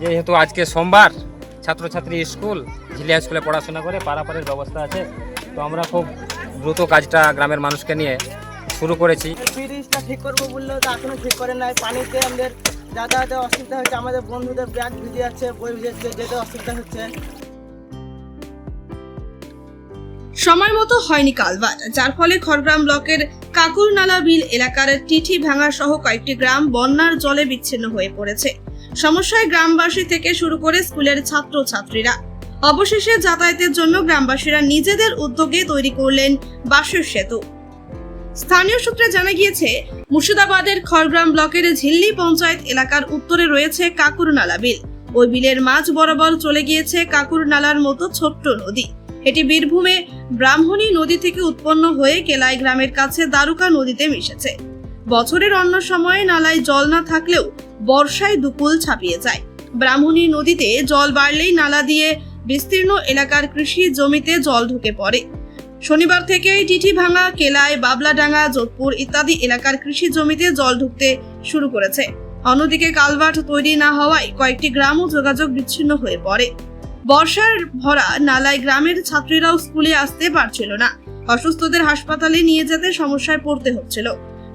যেহেতু আজকে সোমবার ছাত্রছাত্রী স্কুল ঝিলিয়া স্কুলে পড়াশোনা করে পারাপারের ব্যবস্থা আছে। তো আমরা খুব দ্রুত কাজটা গ্রামের মানুষকে নিয়ে শুরু করেছি। ব্রিজটা ঠিক করব বললেও তো এখনও ঠিক করে নাই। পানিতে আমাদের যাতায়াতে অসুবিধা হচ্ছে আমাদের বন্ধুদের ব্যাগ ভিজে যাচ্ছে বই ভিজে যাচ্ছে যেতে অসুবিধা হচ্ছে। সময় মতো হয়নি কালভার্ট যার ফলে খড়গ্রাম ব্লকের কাকুরনালা বিল এলাকার টিঠি ভাঙা সহ কয়েকটি গ্রাম বন্যার জলে বিচ্ছিন্ন হয়ে পড়েছে। সমস্যায় গ্রামবাসী থেকে শুরু করে স্কুলের ছাত্র ছাত্রীরা অবশেষে যাতায়াতের জন্য গ্রামবাসীরা নিজেদের উদ্যোগে তৈরি করলেন বাঁশের সেতু। স্থানীয় সূত্রে জানা গিয়েছে, মুর্শিদাবাদের খড়গ্রাম ব্লকের ঝিল্লি পঞ্চায়েত এলাকার উত্তরে রয়েছে কাকুরনালা বিল। ওই বিলের মাঝ বরাবর চলে গিয়েছে কাকুরনালার মতো ছোট্ট নদী। এটি বীরভূমে ব্রাহ্মণী নদী থেকে উৎপন্ন হয়ে কেলাই গ্রামের কাছে দ্বারকা নদীতে মিশেছে। বছরের অন্য সময়ে নালায় জল না থাকলেও বর্ষায় দুকুল ছাপিয়ে যায়। ব্রাহ্মণী নদীতে জল বাড়লেই নালা দিয়ে বিস্তীর্ণ এলাকার কৃষি জমিতে জল ঢুকে পড়ে। শনিবার থেকেই টিটি ভাঙা, কেলায়, বাবলাডাঙ্গা, যোধপুর ইত্যাদি এলাকার কৃষি জমিতে জল ঢুকতে শুরু করেছে। অন্যদিকে কালভার্ট তৈরি না হওয়ায় কয়েকটি গ্রামও যোগাযোগ বিচ্ছিন্ন হয়ে পড়ে। বর্ষার ভরা নালায় গ্রামের ছাত্রীরাও স্কুলে আসতে পারছিল না। অসুস্থদের হাসপাতালে নিয়ে যেতে সমস্যায় পড়তে হচ্ছিল।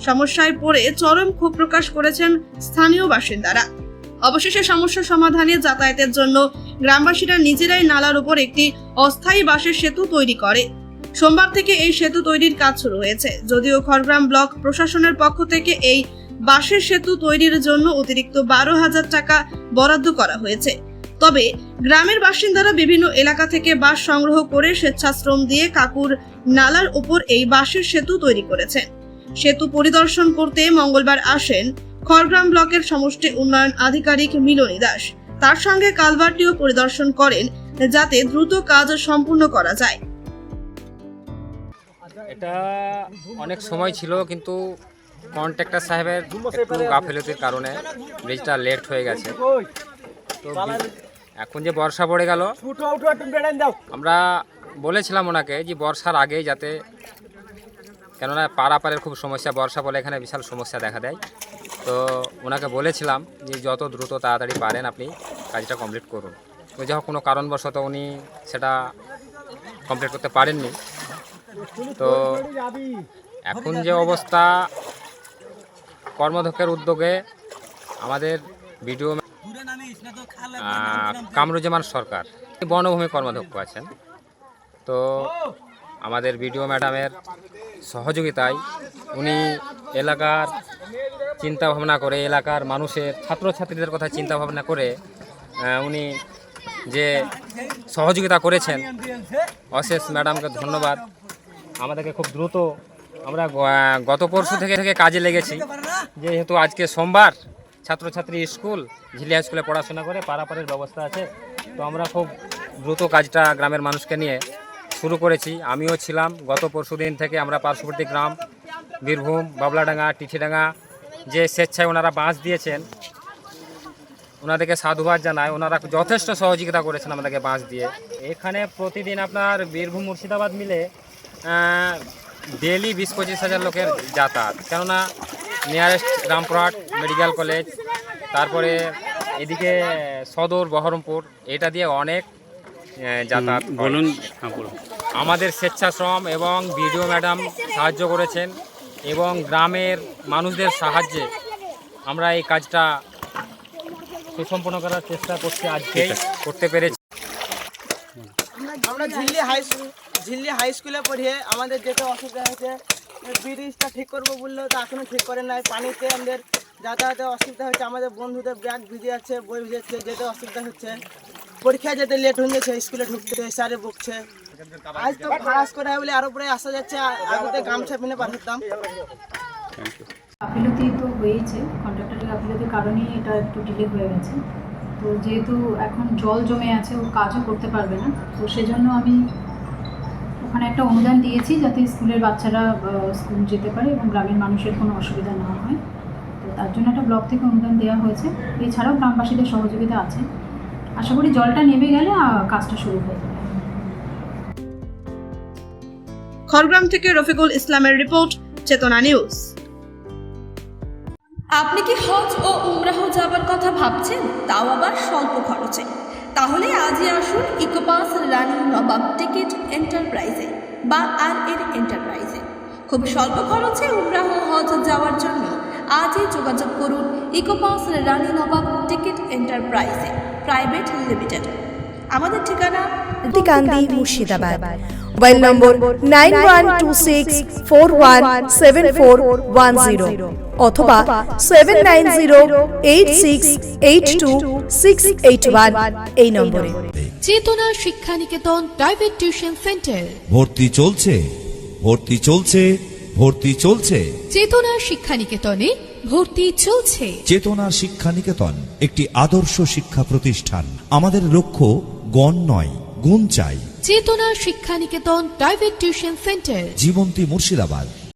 সমস্যায় পড়ে চরম ক্ষোভ প্রকাশ করেছেন স্থানীয় বাসিন্দারা। অবশেষে সমস্যা সমাধানে যাতায়াতের জন্য গ্রামবাসীরা নিজেরাই নালার উপর একটি অস্থায়ী বাসের সেতু তৈরি করে। সোমবার থেকে এই সেতু তৈরির কাজ শুরু হয়েছে। যদিও খড়গ্রাম ব্লক প্রশাসনের পক্ষ থেকে এই বাসের সেতু তৈরির জন্য অতিরিক্ত বারো হাজার টাকা বরাদ্দ করা হয়েছে। তবে গ্রামের বাসিন্দারা বিভিন্ন এলাকা থেকে বাস সংগ্রহ করে স্বেচ্ছাশ্রম দিয়ে কাকুর নালার উপর এই বাসের সেতু তৈরি করেছেন। সেতু পরিদর্শন করতে মঙ্গলবার আসেন খড়গ্রাম ব্লকের সমষ্টি উন্নয়ন আধিকারিক মিলনী দাস। তার সঙ্গে কালভারটিও পরিদর্শন করেন যাতে দ্রুত কাজ সম্পূর্ণ করা যায়। এটা অনেক সময় ছিল কিন্তু কন্ট্রাক্টর সাহেবের একটু গাফিলতির কারণে ব্রিজটা লেট হয়ে গেছে। তো এখন যে বর্ষা পড়ে গেল আমরা বলেছিলাম ওনাকে যে বর্ষার আগেই যাতে কেননা পারাপারের খুব সমস্যা, বর্ষা বলে এখানে বিশাল সমস্যা দেখা দেয়। তো ওনাকে বলেছিলাম যে যত দ্রুত তাড়াতাড়ি পারেন আপনি কাজটা কমপ্লিট করুন। তো যখন কোনো কারণবশত উনি সেটা কমপ্লিট করতে পারেননি। তো এখন যে অবস্থা, কর্মধ্যক্ষের উদ্যোগে আমাদের ভিডিও কামরুজ্জামান সরকার, বনভূমি কর্মাধ্যক্ষ আছেন। তো আমাদের বিডিও ম্যাডামের সহযোগিতায় উনি এলাকার চিন্তা ভাবনা করে, এলাকার মানুষের, ছাত্রছাত্রীদের কথা চিন্তা ভাবনা করে উনি যে সহযোগিতা করেছেন, অশেষ ম্যাডামকে ধন্যবাদ। আমাদেরকে খুব দ্রুত আমরা গত পরশু থেকে থেকে কাজে লেগেছি। যেহেতু আজকে সোমবার ছাত্রছাত্রী স্কুল, ঝিলিয়া স্কুলে পড়াশোনা করে, পারাপারের ব্যবস্থা আছে। তো আমরা খুব দ্রুত কাজটা গ্রামের মানুষকে নিয়ে শুরু করেছি। আমিও ছিলাম। গত পরশু দিন থেকে আমরা পার্শ্ববর্তী গ্রাম বীরভূম বাবলাডাঙ্গা টিঠিডাঙ্গা যে স্বেচ্ছায় ওনারা বাঁশ দিয়েছেন ওনাদেরকে সাধুবাদ জানায় ওনারা যথেষ্ট সহযোগিতা করেছেন আমাদেরকে বাঁশ দিয়ে। এখানে প্রতিদিন আপনার বীরভূম মুর্শিদাবাদ মিলে ডেলি বিশ পঁচিশ হাজার লোকের যাতায়াত। কেননা নিয়ারেস্ট রামপুরহাট মেডিকেল কলেজ তারপরে এদিকে সদর বহরমপুর এটা দিয়ে অনেক যাতায়াত বলুন। আমাদের স্বেচ্ছাশ্রম এবং বিডিও ম্যাডাম সাহায্য করেছেন এবং গ্রামের মানুষদের সাহায্যে আমরা এই কাজটা সুসম্পন্ন করার চেষ্টা করছি আজকেই করতে পেরেছি। আমরা ঝিল্লি হাই স্কুল ঝিল্লি হাই স্কুলে পড়িয়ে আমাদের যেতে অসুবিধা হয়েছে ব্রিজটা ঠিক করব বললেও তো এখনও ঠিক করে নাই। পানিতে আমাদের যাতায়াতে অসুবিধা হচ্ছে আমাদের বন্ধুদের ব্যাগ ভিজে যাচ্ছে বই ভিজে যাচ্ছে যেতে অসুবিধা হচ্ছে। পরীক্ষা যেতে লেট হয়ে যাচ্ছে স্কুলে ঢুকতে স্যারে বকছে। আজ তো ফারাস করে বলে আরও পরে আসা যাচ্ছে আগে গামছা পিনে পাঠাতাম গাফিলতি তো হয়েইছে কন্ট্রাক্টরের গাফিলতির কারণেই এটা একটু ডিলে হয়ে গেছে। তো যেহেতু এখন জল জমে আছে ও কাজও করতে পারবে না তো সেজন্য আমি ওখানে একটা অনুদান দিয়েছি যাতে স্কুলের বাচ্চারা স্কুল যেতে পারে এবং গ্রামের মানুষের কোনো অসুবিধা না হয়। তো তার জন্য একটা ব্লক থেকে অনুদান দেওয়া হয়েছে। এছাড়াও গ্রামবাসীদের সহযোগিতা আছে। আশা করি জলটা নেমে গেলে কাজটা শুরু হয়ে যাবে। খড়গ্রাম থেকে রফিকুল ইসলামের রিপোর্ট চেতনা নিউজ। আপনি কি হজ ও উমরাহ যাবার কথা ভাবছেন? তাও আবার স্বল্প খরচে। তাহলে আজই আসুন ইকোপাস রানী নবাব টিকিট এন্টারপ্রাইজে বা আর এর এন্টারপ্রাইজে। খুব স্বল্প খরচে উমরাহ হজ যাওয়ার জন্য আজই যোগাযোগ করুন ইকোপাস রানী নবাব টিকিট এন্টারপ্রাইজে প্রাইভেট লিমিটেড। আমাদের ঠিকানা Kandi Murshidabad. Mobile number nine one two six four one seven four one zero অথবা seven nine zero eight six eight two six eight one এই নম্বরে। চেতনা শিক্ষানিকেতন প্রাইভেট টিউশন সেন্টার। ভর্তি চলছে ভর্তি চলছে ভর্তি চলছে। চেতনা শিক্ষানিকেতনে ভর্তি চলছে। চেতনা শিক্ষা নিকেতন একটি আদর্শ শিক্ষা প্রতিষ্ঠান। আমাদের লক্ষ্য গণ নয় গুণ চাই। Chetana Shiksha Niketan private tuition centre. Jibanti Murshidabad.